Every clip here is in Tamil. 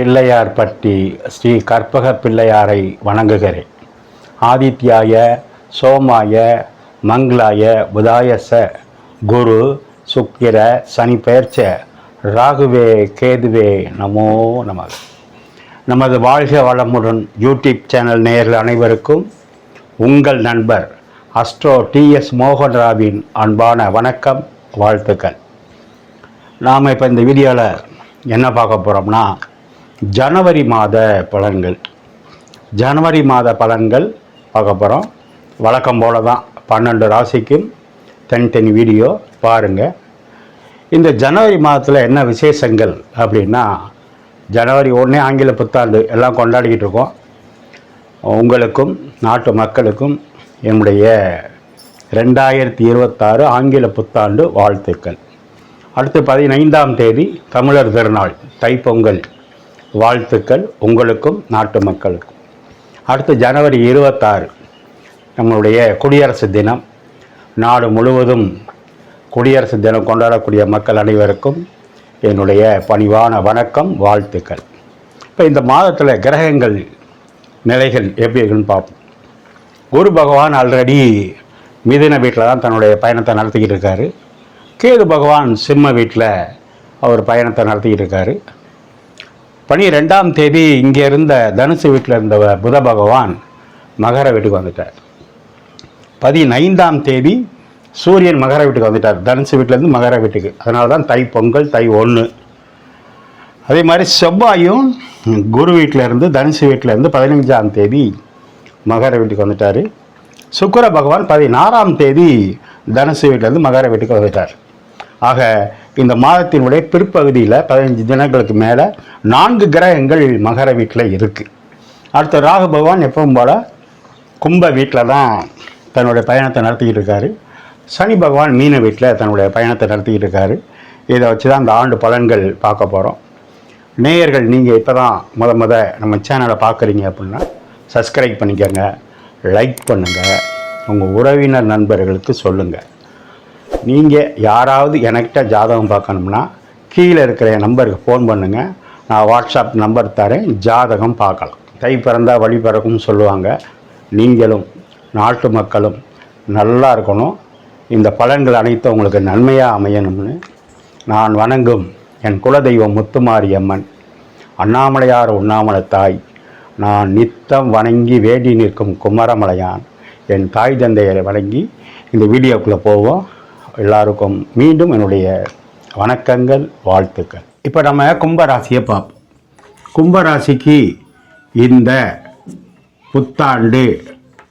பிள்ளையார்பட்டி ஸ்ரீ கற்பக பிள்ளையாரை வணங்குகிறேன். ஆதித்யாய சோமாய மங்களாய புதாயச குரு சுக்கிர சனி பெயர்ச்ச ராகுவே கேதுவே நமோ நமது நமது வாழ்க வளமுடன் யூடியூப் சேனல் நேயர்கள் அனைவருக்கும் உங்கள் நண்பர் அஸ்ட்ரோ டிஎஸ் மோகன்ராவின் அன்பான வணக்கம் வாழ்த்துக்கள். நாம் இப்போ இந்த வீடியோவில் என்ன பார்க்க போகிறோம்னா ஜனவரி மாத பலன்கள். ஜனவரி மாத பலன்கள் பார்க்க போகிறோம் வழக்கம் போல தான் பன்னெண்டு ராசிக்கும் தனித்தனி வீடியோ பாருங்கள் இந்த ஜனவரி மாதத்தில் என்ன விசேஷங்கள் அப்படின்னா ஜனவரி ஒன்றே ஆங்கில புத்தாண்டு எல்லாம் கொண்டாடிக்கிட்டு இருக்கோம். உங்களுக்கும் நாட்டு மக்களுக்கும் என்னுடைய ரெண்டாயிரத்தி இருபத்தாறு ஆங்கில புத்தாண்டு வாழ்த்துக்கள். அடுத்து பதினைந்தாம் தேதி தமிழர் திருநாள் தைப்பொங்கல். வாழ்த்துக்கள் உங்களுக்கும் நாட்டு மக்களுக்கும். அடுத்து ஜனவரி இருபத்தாறு நம்மளுடைய குடியரசு தினம். நாடு முழுவதும் குடியரசு தினம் கொண்டாடக்கூடிய மக்கள் அனைவருக்கும் என்னுடைய பணிவான வணக்கம் வாழ்த்துக்கள். இப்போ இந்த மாதத்தில் கிரகங்கள் நிலைகள் எப்படி இருக்குன்னு பார்ப்போம். குரு பகவான் ஆல்ரெடி மிதின வீட்டில் தான் தன்னுடைய பயணத்தை நடத்திக்கிட்டு இருக்காரு. கேது பகவான் சிம்ம வீட்டில் அவர் பயணத்தை நடத்திக்கிட்டு இருக்காரு. பனிரெண்டாம் தேதி இங்கே இருந்த தனுசு வீட்டில் இருந்த புத பகவான் மகர வீட்டுக்கு வந்துட்டார். பதினைந்தாம் தேதி சூரியன் மகர வீட்டுக்கு வந்துட்டார். தனுசு வீட்டிலேருந்து மகர வீட்டுக்கு. அதனால தான் தை பொங்கல் தை ஒன்று அதே மாதிரி செவ்வாயும் குரு வீட்டில் இருந்து தனுசு வீட்டில் இருந்து பதினஞ்சாம் தேதி மகர வீட்டுக்கு வந்துட்டார். சுக்கர பகவான் பதினாறாம் தேதி தனுசு வீட்டிலேருந்து மகர வீட்டுக்கு வந்துட்டார். ஆக இந்த மாதத்தினுடைய பிற்பகுதியில் பதினஞ்சு தினங்களுக்கு மேலே நான்கு கிரகங்கள் மகர வீட்டில் இருக்குது அடுத்த ராகு பகவான் எப்பவும் போல் கும்ப வீட்டில் தான் தன்னுடைய பயணத்தை நடத்திக்கிட்டு இருக்காரு. சனி பகவான் மீன வீட்டில் தன்னுடைய பயணத்தை நடத்திக்கிட்டு இருக்காரு. இதை வச்சு தான் இந்த ஆண்டு பலன்கள் பார்க்க போகிறோம் நேயர்கள் நீங்கள் இப்போ தான் முத முத நம்ம சேனலை பார்க்குறீங்க அப்படின்னா சப்ஸ்கிரைப் பண்ணிக்கோங்க லைக் பண்ணுங்கள் உங்கள் உறவினர் நண்பர்களுக்கு சொல்லுங்கள் நீங்கள் யாராவது எனக்கிட்ட ஜாதகம் பார்க்கணும்னா கீழே இருக்கிற என் நம்பருக்கு ஃபோன் பண்ணுங்கள் நான் வாட்ஸ்அப் நம்பர் தரேன். ஜாதகம் பார்க்கலாம். தை பிறந்தால் வழி பிறக்கும்னு சொல்லுவாங்க. நீங்களும் நாட்டு மக்களும் நல்லா இருக்கணும். இந்த பலன்கள் அனைத்தும் உங்களுக்கு நன்மையாக அமையணும்னு நான் வணங்கும் என் குலதெய்வம் முத்துமாரியம்மன். அண்ணாமலையார் உண்ணாமலை தாய். நான் நித்தம் வணங்கி வேண்டி நிற்கும் குமரமலையான். என் தாய் தந்தையரை வணங்கி இந்த வீடியோக்குள்ளே போவோம். எல்லாருக்கும் மீண்டும் என்னுடைய வணக்கங்கள் வாழ்த்துக்கள். இப்போ நம்ம கும்பராசியை பார்ப்போம். கும்பராசிக்கு இந்த புத்தாண்டு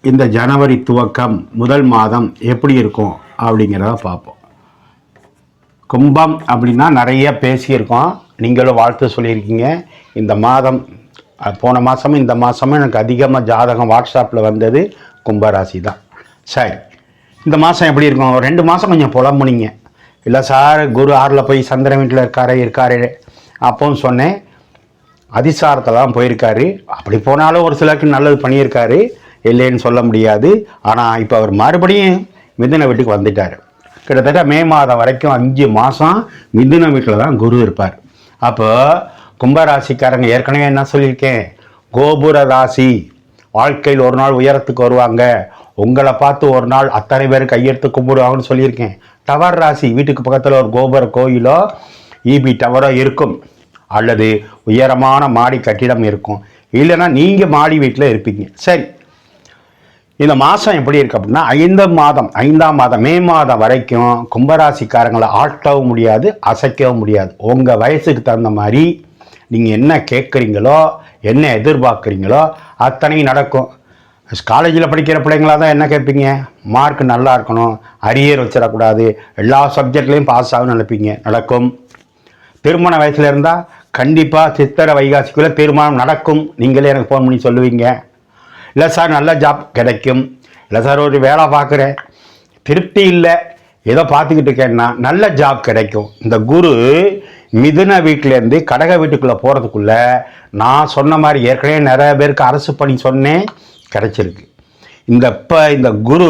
இந்த ஜனவரி துவக்கம் முதல் மாதம் எப்படி இருக்கும் அப்படிங்கிறத பார்ப்போம். கும்பம் அப்படின்னா நிறைய பேசியிருக்கோம். நீங்களும் வாழ்த்து சொல்லியிருக்கீங்க. இந்த மாதம் போன மாதமும் இந்த மாதமும் எனக்கு அதிகமாக ஜாதகம் வாட்ஸ்அப்பில் வந்தது கும்பராசி தான் சரி. இந்த மாதம் எப்படி இருக்கும்? ஒரு ரெண்டு மாதம் கொஞ்சம் புலம்புனீங்க. இல்லை சார் குரு ஆறில் போய் சந்திரன் வீட்டில் இருக்காரு இருக்காரு. அப்போவும் சொன்னேன். அதிசாரத்தில் தான் போயிருக்காரு. அப்படி போனாலும் ஒரு சிலருக்கு நல்லது பண்ணியிருக்காரு. இல்லைன்னு சொல்ல முடியாது. ஆனால் இப்போ அவர் மறுபடியும் மிதுன வீட்டுக்கு வந்துட்டார். கிட்டத்தட்ட மே மாதம் வரைக்கும் அஞ்சு மாதம் மிதுன வீட்டில் தான் குரு இருப்பார். அப்போ கும்பராசிக்காரங்க ஏற்கனவே என்ன சொல்லியிருக்கேன்? கோபுர ராசி. வாழ்க்கையில் ஒரு நாள் உயரத்துக்கு வருவாங்க. உங்களை பார்த்து ஒரு நாள் அத்தனை பேர் கையெடுத்து கும்பிடுவாங்கன்னு சொல்லியிருக்கேன். டவர் ராசி வீட்டுக்கு பக்கத்தில் ஒரு கோபுர கோயிலோ ஈபி டவரோ இருக்கும். அல்லது உயரமான மாடி கட்டிடம் இருக்கும். இல்லைன்னா நீங்கள் மாடி வீட்டில் இருப்பீங்க. சரி. இந்த மாதம் எப்படி இருக்கு அப்படின்னா ஐந்தாம் மாதம் ஐந்தாம் மாதம் மே மாதம் வரைக்கும் கும்பராசிக்காரங்களை ஆட்டவும் முடியாது அசைக்கவும் முடியாது. உங்கள் வயசுக்கு தகுந்த மாதிரி நீங்கள் என்ன கேட்குறீங்களோ என்ன எதிர்பார்க்குறீங்களோ அத்தனையும் நடக்கும். காலேஜில் படிக்கிற பிள்ளைங்களா தான் என்ன கேட்பீங்க? மார்க் நல்லா இருக்கணும். அரியர் வச்சிடக்கூடாது. எல்லா சப்ஜெக்ட்லேயும் பாஸ் ஆகணும்னு நினைப்பீங்க. நடக்கும். திருமண வயசில் இருந்தால் கண்டிப்பாக சித்திரை வைகாசிக்குள்ளே திருமணம் நடக்கும். நீங்களே எனக்கு ஃபோன் பண்ணி சொல்லுவீங்க. இல்லை சார் நல்ல ஜாப் கிடைக்கும். இல்லை சார் ஒரு வேலை பார்க்குறேன். திருப்தி இல்லை. ஏதோ பார்த்துக்கிட்டு இருக்கேன்னா நல்ல ஜாப் கிடைக்கும். இந்த குரு மிதுன வீட்டிலேருந்து கடக வீட்டுக்குள்ளே போகிறதுக்குள்ளே நான் சொன்ன மாதிரி ஏற்கனவே நிறைய பேருக்கு அரசு பணி சொன்னேன். கிடைச்சிருக்கு. இந்த இப்போ இந்த குரு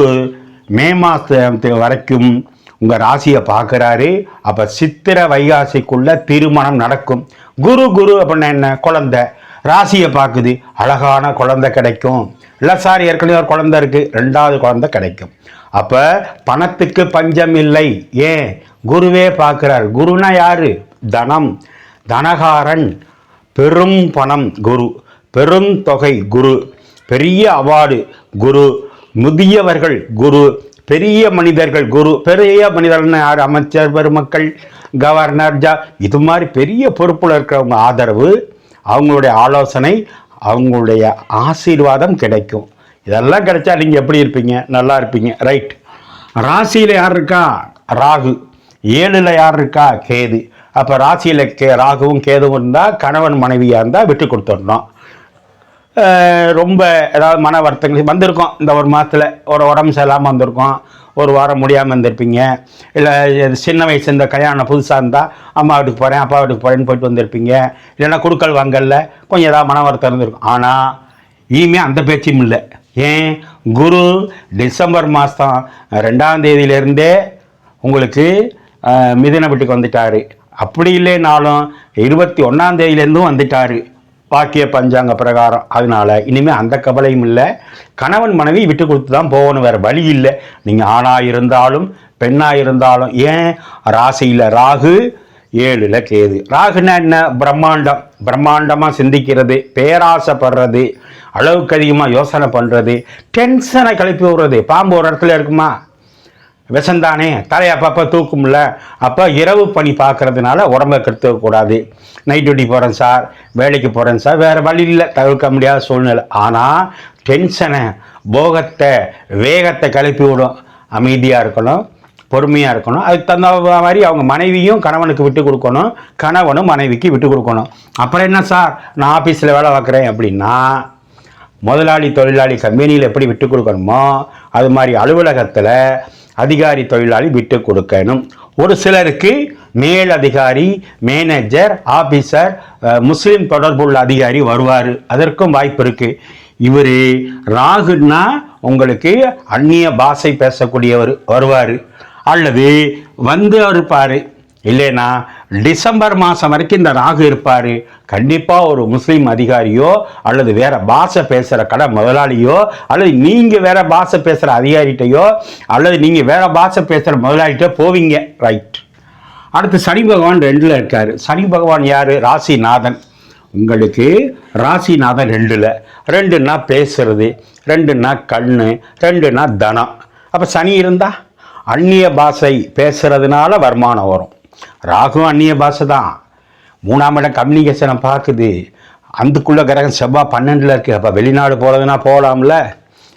மே மாதத்து வரைக்கும் உங்கள் ராசியை பார்க்குறாரு அப்போ சித்திர வைகாசிக்குள்ள திருமணம் நடக்கும். குரு குரு அப்படின்னா என்ன? குழந்தை. ராசியை பார்க்குது அழகான குழந்தை கிடைக்கும். இல்லை சார் ஏற்கனவே ஒரு குழந்தை இருக்குது ரெண்டாவது குழந்தை கிடைக்கும். அப்போ பணத்துக்கு பஞ்சம் இல்லை. ஏன்? குருவே பார்க்குறார் குருனா யாரு? தனம். தனகாரன். பெரும் பணம் குரு. பெரும் தொகை குரு. பெரிய அவார்டு குரு முதியவர்கள் குரு பெரிய மனிதர்கள் குரு பெரிய மனிதர்கள் யார்? அமைச்சர் பெருமக்கள் கவர்னர் ஜா இது மாதிரி பெரிய பொறுப்பில் இருக்கிறவங்க ஆதரவு அவங்களுடைய ஆலோசனை அவங்களுடைய ஆசீர்வாதம் கிடைக்கும். இதெல்லாம் கிடைச்சா நீங்கள் எப்படி இருப்பீங்க? நல்லா இருப்பீங்க. ரைட். ராசியில் யார் இருக்கா? ராகு. ஏழில் யார் இருக்கா? கேது. அப்போ ராசியில் கே ராகுவும் கேதுவும் இருந்தால் கணவன் மனைவியாக இருந்தால் விட்டு கொடுத்துடணும். ரொம்ப ஏதாவது மன வருத்தங்கள் வந்திருக்கோம். இந்த ஒரு மாதத்தில் ஒரு உடம்பு சரியில்லாமல் வந்திருக்கோம். ஒரு வாரம் முடியாமல் இருந்திருப்பீங்க. இல்லை சின்ன வயசு இந்த கல்யாணம் புதுசாக இருந்தால் அம்மா வீட்டுக்கு போகிறேன் அப்பா வீட்டுக்கு போகிறேன்னு போயிட்டு வந்திருப்பீங்க. இல்லைன்னா குடுக்கல் வாங்கல்ல கொஞ்சம் ஏதாவது மன வருத்தம் இருந்திருக்கும். ஆனால் இனிமே அந்த பேச்சும் இல்லை. ஏன்? குரு டிசம்பர் மாதம் ரெண்டாம் தேதியிலேருந்தே உங்களுக்கு மிதின வீட்டுக்கு வந்துட்டாரு. அப்படி இல்லைனாலும் இருபத்தி ஒன்றாம் தேதியிலேருந்தும் வந்துட்டார். பாக்கிய பஞ்சாங்க பிரகாரம். அதனால் இனிமேல் அந்த கவலையும் இல்லை. கணவன் மனைவி விட்டு கொடுத்து தான் போகணும் வேறு வழி இல்லை. நீங்கள் ஆணாக இருந்தாலும் பெண்ணாக இருந்தாலும் ஏன்? ராசியில் ராகு ஏழில் கேது. ராகுனா என்ன? பிரம்மாண்டம். பிரம்மாண்டமாக சிந்திக்கிறது பேராசைப்படுறது அளவுக்கு அதிகமாக யோசனை பண்ணுறது டென்ஷனை கிளப்பி விடுறது. பாம்பு ஒரு இடத்துல இருக்குமா? விஷந்தானே? தலையை அப்பப்போ தூக்கும்ல. அப்போ இரவு பணி பார்க்குறதுனால உடம்பை கெடுத்துக்கூடாது நைட் டியூட்டி போகிறேன் சார். வேலைக்கு போகிறேன் சார். வேறு வழி இல்லை. தவிர்க்க முடியாத சூழ்நிலை. ஆனால் டென்ஷனை போகத்தை வேகத்தை கிளப்பி விடும். அமைதியாக இருக்கணும். பொறுமையாக இருக்கணும். அதுக்கு தகுந்த மாதிரி அவங்க மனைவியும் கணவனுக்கு விட்டு கொடுக்கணும். கணவனும் மனைவிக்கு விட்டு கொடுக்கணும். அப்புறம் என்ன சார்? நான் ஆஃபீஸில் வேலை பார்க்குறேன் அப்படின்னா முதலாளி தொழிலாளி கம்பெனியில் எப்படி விட்டு கொடுக்கணுமோ அது மாதிரி அலுவலகத்தில் அதிகாரி தொழிலாளி விட்டு கொடுக்கணும். ஒரு சிலருக்கு மேல் அதிகாரி மேனேஜர் ஆபீசர் முஸ்லீம் தொடர்புள்ள அதிகாரி வருவார். அதற்கும் வாய்ப்பு இருக்குது இவர் ராகுன்னா உங்களுக்கு அந்நிய பாஷை பேசக்கூடியவர் வருவார். அல்லது வந்து இருப்பார் இல்லைனா டிசம்பர் மாதம் வரைக்கும் இந்த ராகு இருப்பார். கண்டிப்பாக ஒரு முஸ்லீம் அதிகாரியோ அல்லது வேறு பாஷை பேசுகிற கடை முதலாளியோ அல்லது நீங்கள் வேறு பாஷை பேசுகிற அதிகாரிகிட்டையோ அல்லது நீங்கள் வேறு பாஷை பேசுகிற முதலாளிகிட்ட போவீங்க. ரைட் அடுத்து சனி பகவான் ரெண்டில் இருக்கார். சனி பகவான் யார்? ராசிநாதன். உங்களுக்கு ராசிநாதன் ரெண்டில். ரெண்டுன்னா பேசுறது ரெண்டுன்னா கண்ணு ரெண்டுன்னா தனம். அப்போ சனி இருந்தால் அந்நிய பாஷை பேசுகிறதுனால வருமானம் வரும். ராகும் அந்நிய பாஷை தான் மூணாம் இடம் கம்யூனிகேஷனை பார்க்குது. அதுக்குள்ள கிரகம் செவ்வாய் பன்னெண்டில் இருக்குது அப்போ வெளிநாடு போகிறதுனா போகலாம்ல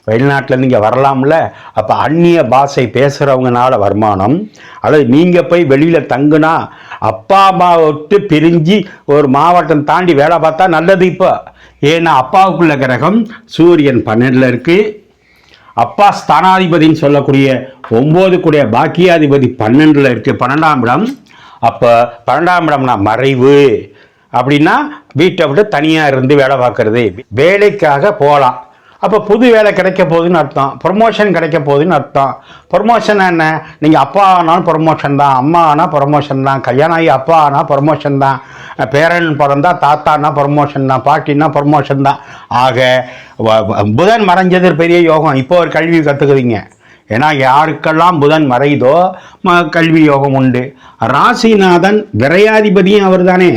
வெளிநாட்டில் நீங்கள் வரலாம்ல. அப்போ அந்நிய பாஷை பேசுகிறவங்கனால வருமானம். அல்லது நீங்கள் போய் வெளியில் தங்குனா அப்பா அம்மா விட்டு பிரிஞ்சு ஒரு மாவட்டம் தாண்டி வேலை பார்த்தா நல்லது இப்போ. ஏன்னா அப்பாவுக்குள்ள கிரகம் சூரியன் பன்னெண்டில் இருக்குது அப்பா ஸ்தானாதிபதின்னு சொல்லக்கூடிய ஒம்பது கூடிய பாக்கியாதிபதி பன்னெண்டில் இருக்குது பன்னெண்டாம் இடம் அப்போ பன்னெண்டாம் இடம்னா மறைவு. அப்படின்னா வீட்டை விட்டு தனியாக இருந்து வேலை பார்க்குறது. வேலைக்காக போகலாம் அப்போ புது வேலை கிடைக்க போகுதுன்னு அர்த்தம். ப்ரொமோஷன் கிடைக்க போகுதுன்னு அர்த்தம். ப்ரொமோஷன் என்ன? நீங்கள் அப்பா ஆனாலும் ப்ரொமோஷன் தான். அம்மா ஆனால் ப்ரொமோஷன் தான். கல்யாணம் ஆகி அப்பா ஆனால் ப்ரொமோஷன் தான். பேரன் பிறந்தா தாத்தானா ப்ரொமோஷன் தான். பாட்டினா ப்ரொமோஷன் தான். ஆக வ- புதன் மறைஞ்சது பெரிய யோகம். இப்போ ஒரு கல்வி கற்றுக்குறீங்க ஏன்னா யாருக்கெல்லாம் புதன் மறைதோ ம- கல்வி யோகம் உண்டு. ராசிநாதன் விரையாதிபதியும் அவர் தானே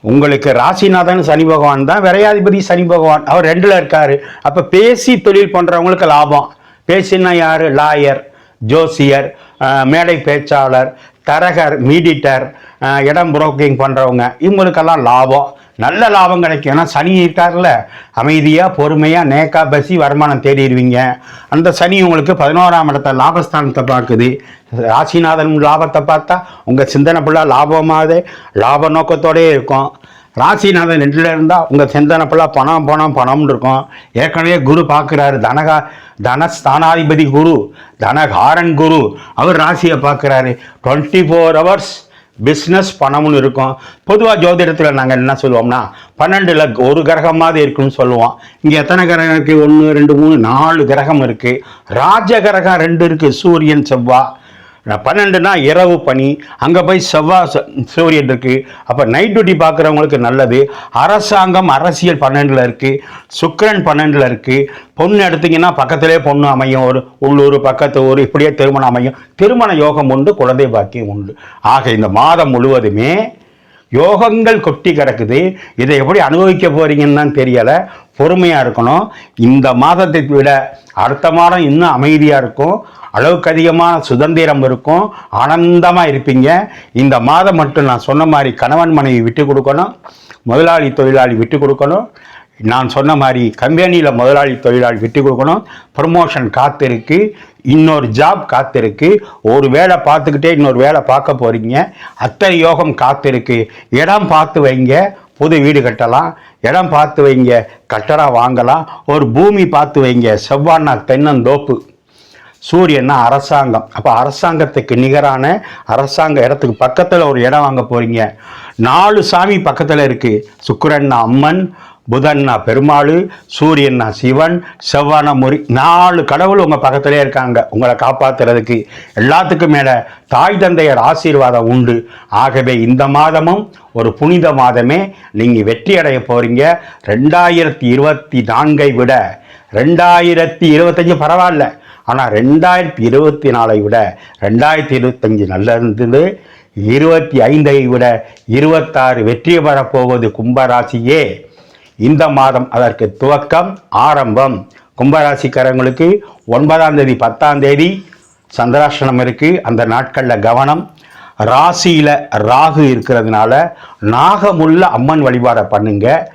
உங்களுக்கு ராசிநாதன் சனி பகவான் தான் விரையாதிபதி சனி பகவான். அவர் ரெண்டில் இருக்கார். அப்போ பேசி தொழில் பண்ணுறவங்களுக்கு லாபம். பேசினா யார்? லாயர் ஜோசியர் மேடை பேச்சாளர் தரகர் மீடிட்டர் இடம் புரோக்கிங் பண்ணுறவங்க இவங்களுக்கெல்லாம் லாபம். நல்ல லாபம் கிடைக்கும். ஏன்னா சனி இருக்கார்ல அமைதியாக பொறுமையாக நேக்கா பசி வருமானம் தேடிடுவீங்க. அந்த சனி உங்களுக்கு பதினோராம் இடத்த லாபஸ்தானத்தை பார்க்குது. ராசிநாதன் லாபத்தை பார்த்தா உங்கள் சிந்தனை ஃபுல்லாக லாபமாகவே லாப நோக்கத்தோடயே இருக்கும். ராசிநாதன் ரெண்டில் இருந்தால் உங்கள் செந்தனப்பெல்லாம் ஃபுல்லாக பணம் பணம் பணம்னு இருக்கும். ஏற்கனவே குரு பார்க்குறாரு. தனகா தனஸ்தானாதிபதி குரு தனகாரன் குரு. அவர் ராசியை பார்க்குறாரு. டுவெண்ட்டி ஃபோர் ஹவர்ஸ் பிஸ்னஸ் பணம்னு இருக்கும். பொதுவாக ஜோதிடத்தில் நாங்கள் என்ன சொல்லுவோம்னா பன்னெண்டில் ஒரு கிரகமாவது இருக்குன்னு சொல்லுவோம். இங்கே எத்தனை கிரகம் இருக்குது ஒன்று ரெண்டு மூணு நாலு கிரகம் இருக்குது ராஜ கிரகம் ரெண்டு இருக்குது சூரியன் செவ்வாய் பன்னெண்டுனா இரவு பனி அங்கே போய் செவ்வாய் ச- சூரியன் இருக்குது அப்போ நைட் டியூட்டி பார்க்குறவங்களுக்கு நல்லது. அரசாங்கம் அரசியல் பன்னெண்டில் இருக்குது சுக்கிரன் பன்னெண்டில் இருக்குது பொண்ணு எடுத்தீங்கன்னா பக்கத்திலே பொண்ணு அமையும். ஒரு உள்ளூர் பக்கத்து ஊர் இப்படியே திருமணம் அமையும். திருமண யோகம் உண்டு குழந்தை பாக்கியம் உண்டு. ஆக இந்த மாதம் முழுவதுமே யோகங்கள் கொட்டி கிடக்குது. இதை எப்படி அனுபவிக்க போறீங்கன்னு தான் தெரியலை. பொறுமையாக இருக்கணும். இந்த மாதத்தை விட அடுத்த மாதம் இன்னும் அமைதியாக இருக்கும். அளவுக்கு அதிகமான சுதந்திரம் இருக்கும். ஆனந்தமாக இருப்பீங்க. இந்த மாதம் மட்டும் நான் சொன்ன மாதிரி கணவன் மனைவி விட்டு கொடுக்கணும். முதலாளி தொழிலாளி விட்டு கொடுக்கணும். நான் சொன்ன மாதிரி கம்பெனியில் முதலாளி தொழிலாளி விட்டு கொடுக்கணும். ப்ரமோஷன் காத்திருக்கு. இன்னொரு ஜாப் காத்திருக்கு. ஒரு வேலை பார்த்துக்கிட்டே இன்னொரு வேலை பார்க்க போகிறீங்க அத்தனை யோகம் காத்திருக்கு. இடம் பார்த்து வைங்க. புது வீடு கட்டலாம். இடம் பார்த்து வைங்க. கட்டடம் வாங்கலாம். ஒரு பூமி பார்த்து வைங்க. செவ்வானா தென்னந்தோப்பு. சூரியன்னா அரசாங்கம். அப்போ அரசாங்கத்துக்கு நிகரான அரசாங்க இடத்துக்கு பக்கத்தில் ஒரு இடம் வாங்க போகிறீங்க நாலு சாமி பக்கத்தில் இருக்குது சுக்கரன்னா அம்மன் புதன்னா பெருமாள் சூரியன்னா சிவன் செவ்வானா முறி நாலு கடவுள் உங்கள் பக்கத்திலே இருக்காங்க. உங்களை காப்பாத்துறதுக்கு எல்லாத்துக்கும் மேலே தாய் தந்தையர் ஆசீர்வாதம் உண்டு. ஆகவே இந்த மாதமும் ஒரு புனித மாதமே நீங்கள் வெற்றி அடைய போகிறீங்க ரெண்டாயிரத்தி இருபத்தி நான்கை விட ரெண்டாயிரத்தி இருபத்தஞ்சு பரவாயில்ல. ஆனால் ரெண்டாயிரத்தி இருபத்தி நாலை விட ரெண்டாயிரத்தி இருபத்தஞ்சு நல்லா இருந்தது இருபத்தி ஐந்தை விட இருபத்தாறு வெற்றி பெறப்போவது கும்பராசியே. இந்த மாதம் அதற்கு துவக்கம் ஆரம்பம். கும்பராசிக்காரங்களுக்கு ஒன்பதாம் தேதி பத்தாம் தேதி சந்திராஷ்டனம் இருக்கு. அந்த நாட்களில் கவனம். ராசியில் ராகு இருக்கிறதுனால நாகமுள்ள அம்மன் வழிபாடை பண்ணுங்கள்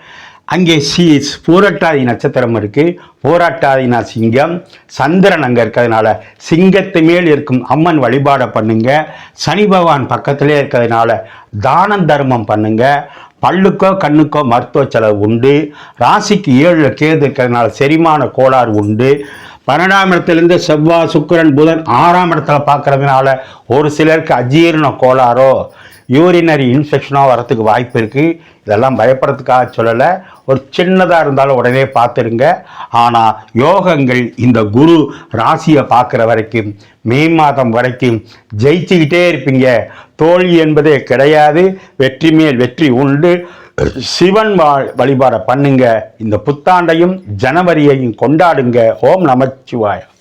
அங்கே சி பூரட்டாதி நட்சத்திரம் இருக்குது பூரட்டாதினா சிங்கம். சந்திரன் அங்கே இருக்கிறதுனால சிங்கத்து மேல் இருக்கும் அம்மன் வழிபாடை பண்ணுங்க. சனி பகவான் பக்கத்திலே இருக்கிறதுனால தானம் தர்மம் பண்ணுங்க. பல்லுக்கோ கண்ணுக்கோ மருத்துவ செலவு உண்டு. ராசிக்கு ஏழில் கேது இருக்கிறதுனால செரிமான கோளாறு உண்டு. பன்னெண்டாம் இடத்துலேருந்து செவ்வாய் சுக்கிரன் புதன் ஆறாம் இடத்துல பார்க்கறதுனால ஒரு சிலருக்கு அஜீரண கோளாறோ யூரினரி இன்ஃபெக்ஷனாக வரத்துக்கு வாய்ப்பு இருக்குது இதெல்லாம் பயப்படுறதுக்காக சொல்லலை. ஒரு சின்னதாக இருந்தாலும் உடனே பார்த்துருங்க ஆனால் யோகங்கள் இந்த குரு ராசியை பார்க்குற வரைக்கும் மே மாதம் வரைக்கும் ஜெயிச்சுக்கிட்டே இருப்பீங்க. தோல்வி என்பதே கிடையாது. வெற்றி மேல் வெற்றி உண்டு. சிவன் வா- வழிபாடை பண்ணுங்க. இந்த புத்தாண்டையும் ஜனவரியையும் கொண்டாடுங்க. ஓம் நமச்சிவாயம்.